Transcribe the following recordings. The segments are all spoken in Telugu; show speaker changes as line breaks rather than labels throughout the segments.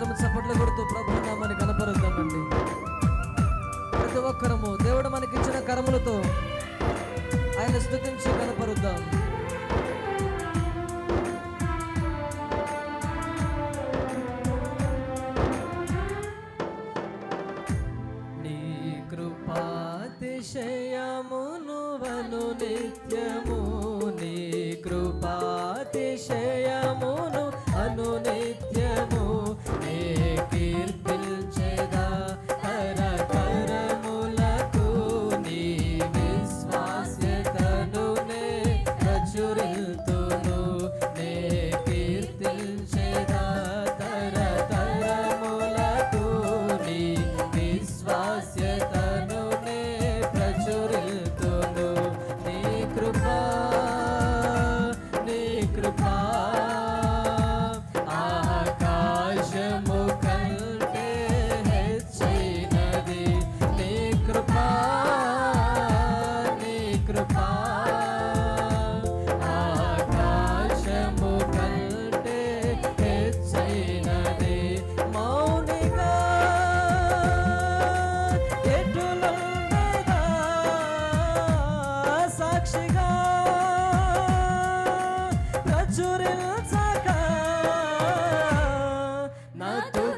అందరం చప్పట్లు కొడుతూ ప్రభు నామాన్ని కనపరుద్దామండి. ప్రతి ఒక్కరము దేవుడు మనకిచ్చిన కరములతో ఆయన స్థుతించి కనపరుద్దాం.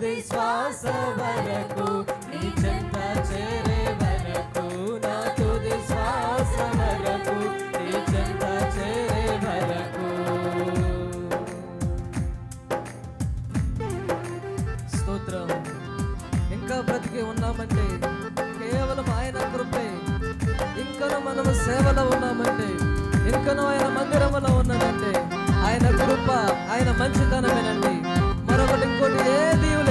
శ్వాస వరకు నీ చెంత చేరే వరకు నా తుది శ్వాస వరకు నీ చెంత చేరే వరకు. స్తోత్రం. ఇంకా బ్రతికి ఉన్నామంటే కేవలం ఆయన కృపే. ఇంకను మనం సేవలో ఉన్నామంటే ఇంకను ఆయన మందిరంలో ఉన్నాడంటే ఆయన కృప ఆయన మంచితనమేనండి. మరొకటి ఇంకోటి ఏది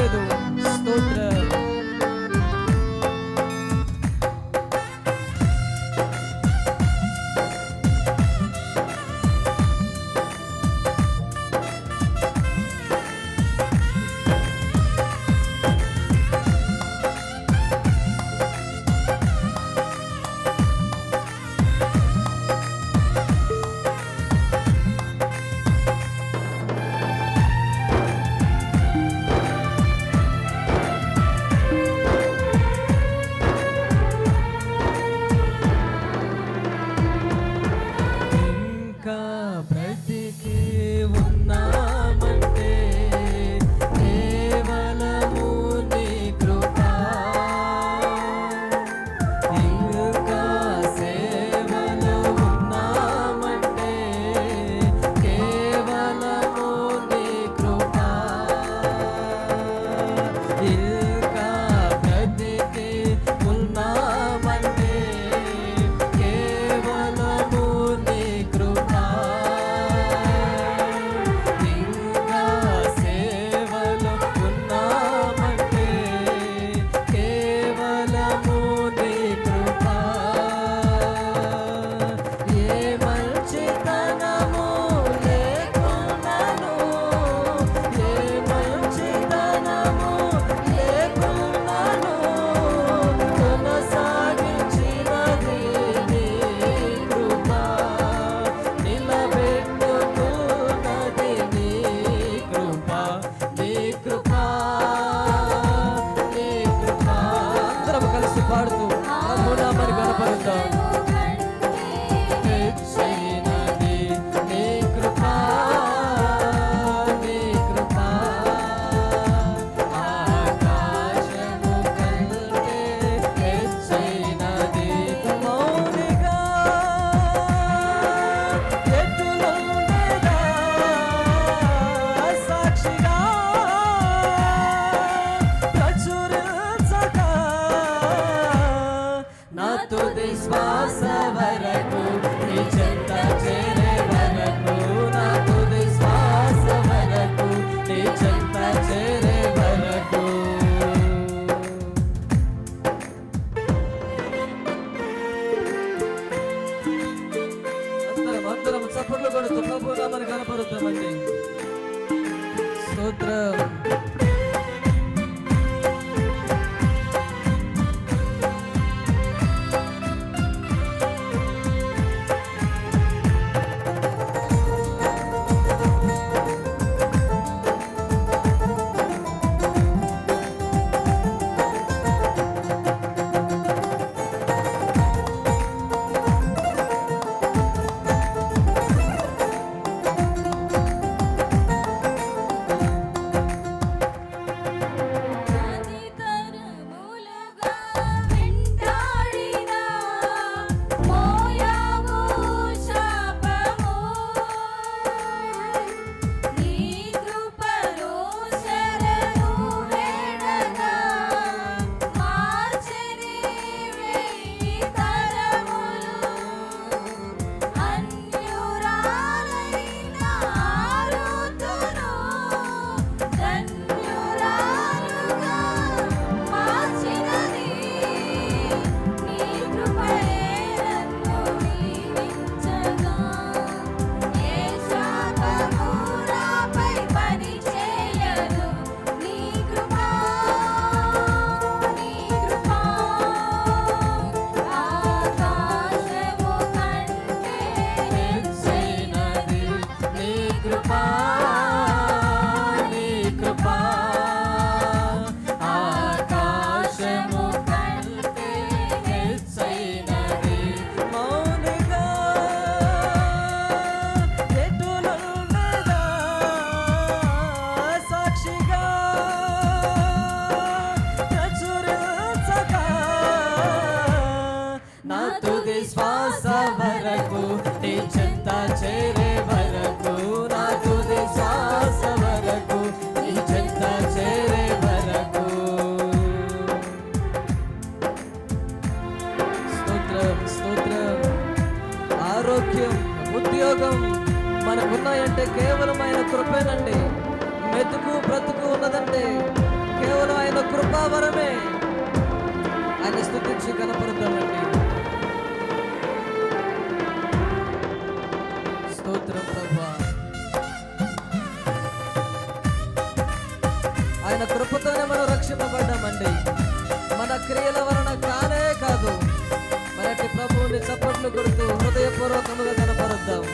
శ్వాస వరకు నీ చెంత చేరే వరకు నా తుది శ్వాస వరకు నీ చెంత చేరే వరకు. స్తోత్రం స్తోత్రం. ఆరోగ్యం ఉద్యోగం మనకున్నాయంటే కేవలం ఆయన కృపేనండి. మెతుకు బ్రతుకు ఉన్నదంటే కేవలం ఆయన కృపావరమే. ఆయన స్థుతించి కనపడుతామండి రక్షింపబడ్డామండి మన క్రియల వలన కానే కాదు. మరటి ప్రభువుని చప్పట్లు కొడుతూ హృదయపూర్వకముగా కనపరుద్దాము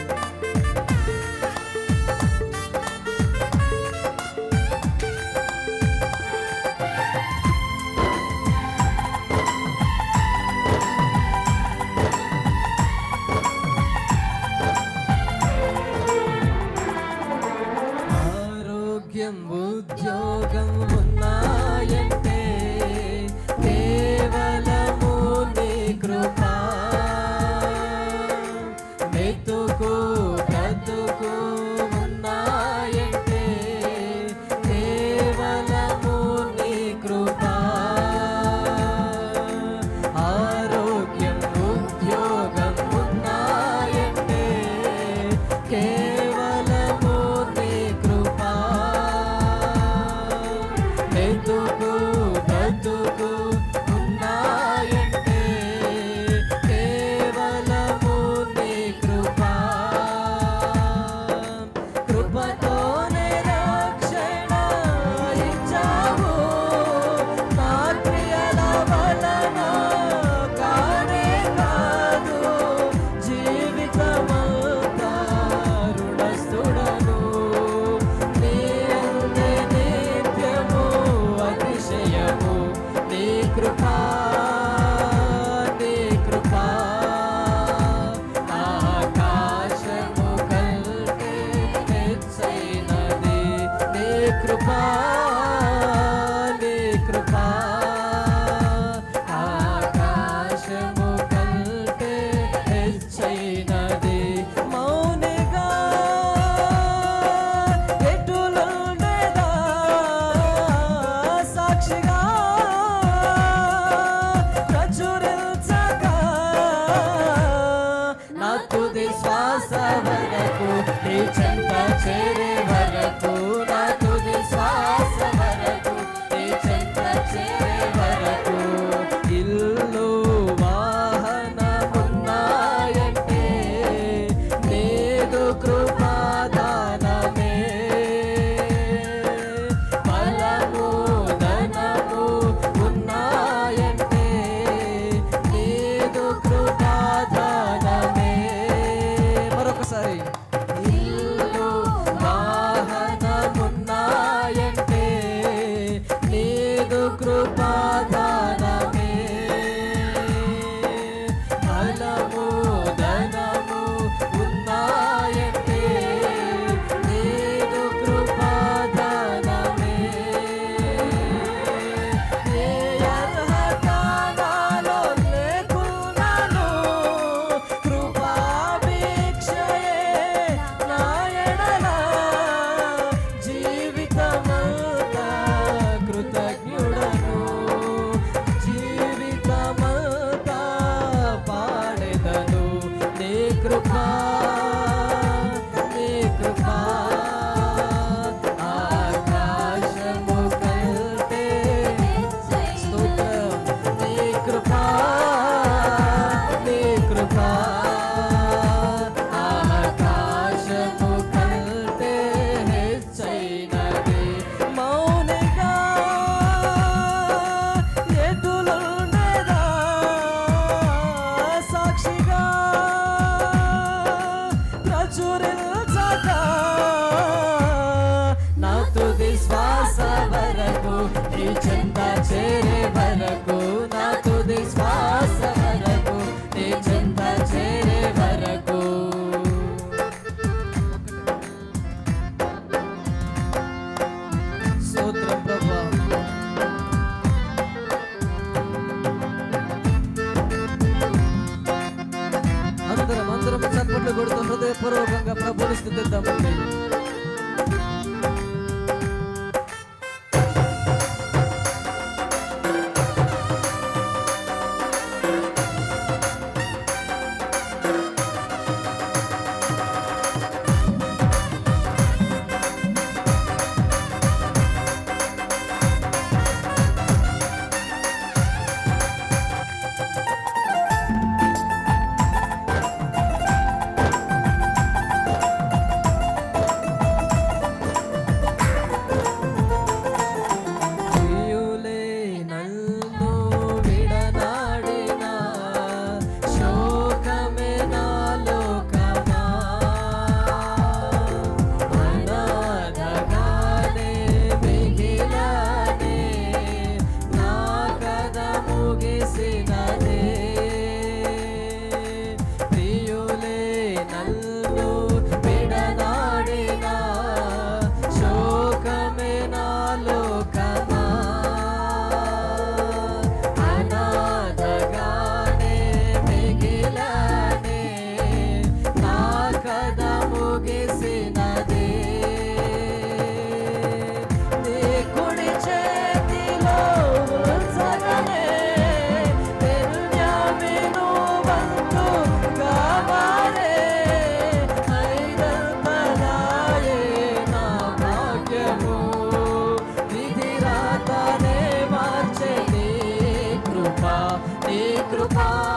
grupo.